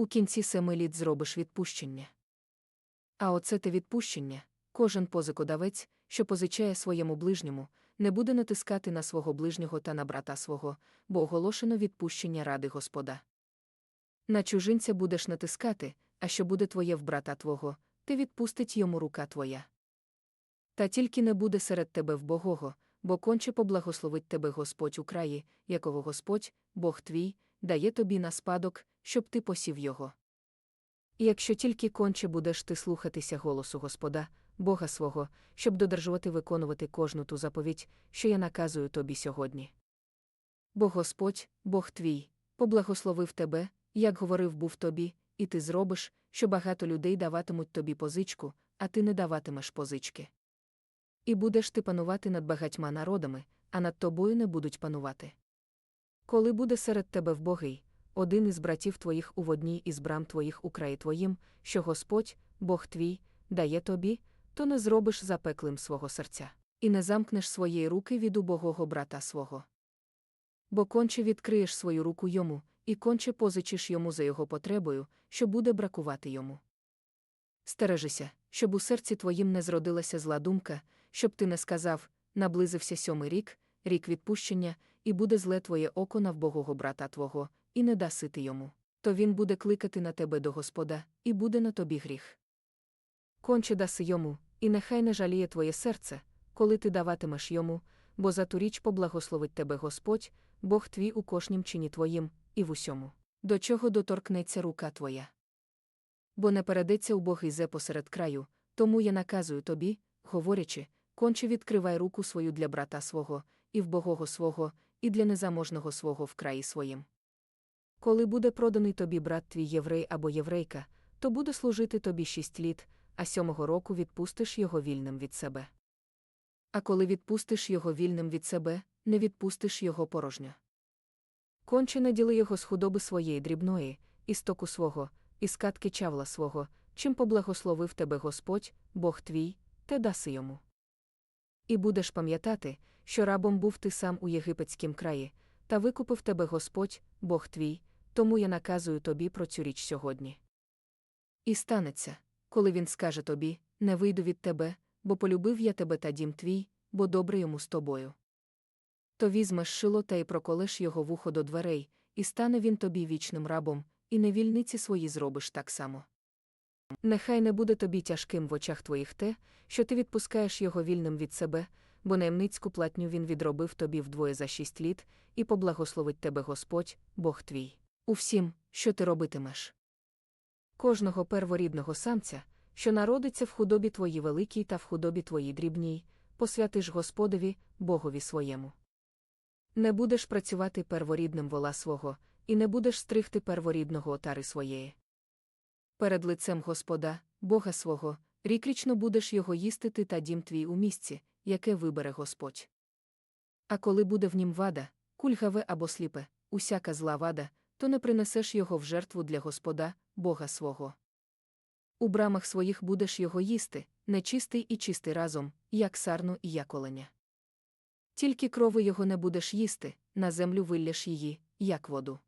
у кінці семи літ зробиш відпущення. А оце те відпущення, кожен позикодавець, що позичає своєму ближньому, не буде натискати на свого ближнього та на брата свого, бо оголошено відпущення ради Господа. На чужинця будеш натискати, а що буде твоє в брата твого, ти відпустить йому рука твоя. Та тільки не буде серед тебе вбогого, бо конче поблагословить тебе Господь у краї, якого Господь, Бог твій, дає тобі на спадок, щоб ти посів його. І якщо тільки конче будеш ти слухатися голосу Господа, Бога свого, щоб додержувати виконувати кожну ту заповідь, що я наказую тобі сьогодні. Бо Господь, Бог твій, поблагословив тебе, як говорив був тобі, і ти зробиш, що багато людей даватимуть тобі позичку, а ти не даватимеш позички. І будеш ти панувати над багатьма народами, а над тобою не будуть панувати. Коли буде серед тебе вбогий, один із братів твоїх у водній із брам твоїх у краї твоїм, що Господь, Бог твій, дає тобі, то не зробиш запеклим свого серця, і не замкнеш своєї руки від убогого брата свого. Бо конче відкриєш свою руку йому, і конче позичиш йому за його потребою, що буде бракувати йому. Стережися, щоб у серці твоїм не зродилася зла думка, щоб ти не сказав наблизився сьомий рік, рік відпущення, і буде зле твоє око на вбогого брата твого, і не даси ти йому. То він буде кликати на тебе до Господа, і буде на тобі гріх. Конче даси йому, і нехай не жаліє твоє серце, коли ти даватимеш йому, бо за ту річ поблагословить тебе Господь, Бог твій у кожнім чині твоїм, і в усьому, до чого доторкнеться рука твоя. Бо не передеться убогий зе посеред краю, тому я наказую тобі, говорячи, конче відкривай руку свою для брата свого, і вбогого свого, і для незаможного свого в краї своїм. Коли буде проданий тобі брат твій єврей або єврейка, то буде служити тобі шість літ, а сьомого року відпустиш його вільним від себе. А коли відпустиш його вільним від себе, не відпустиш його порожньо. Конче не діли його з худоби своєї дрібної, і стоку свого, і скатки чавла свого, чим поблагословив тебе Господь, Бог твій, те даси йому. І будеш пам'ятати, що рабом був ти сам у єгипетськім краї, та викупив тебе Господь, Бог твій, тому я наказую тобі про цю річ сьогодні. І станеться, коли він скаже тобі не вийду від тебе, бо полюбив я тебе та дім твій, бо добре йому з тобою. То візьмеш шило та й проколеш його вухо до дверей, і стане він тобі вічним рабом, і невільниці свої зробиш так само. Нехай не буде тобі тяжким в очах твоїх те, що ти відпускаєш його вільним від себе, бо наємницьку платню він відробив тобі вдвоє за шість літ, і поблагословить тебе Господь, Бог твій, у всім, що ти робитимеш. Кожного перворідного самця, що народиться в худобі твоїй великій та в худобі твоїй дрібній, посвятиш Господові, Богові своєму. Не будеш працювати перворідним вола свого, і не будеш стригти перворідного отари своєї. Перед лицем Господа, Бога свого, рікрічно будеш його їсти ти та дім твій у місці, яке вибере Господь. А коли буде в нім вада, кульгаве або сліпе, усяка зла вада, то не принесеш його в жертву для Господа, Бога свого. У брамах своїх будеш його їсти, нечистий і чистий разом, як сарну і як оленя. Тільки крови його не будеш їсти, на землю вилляш її, як воду.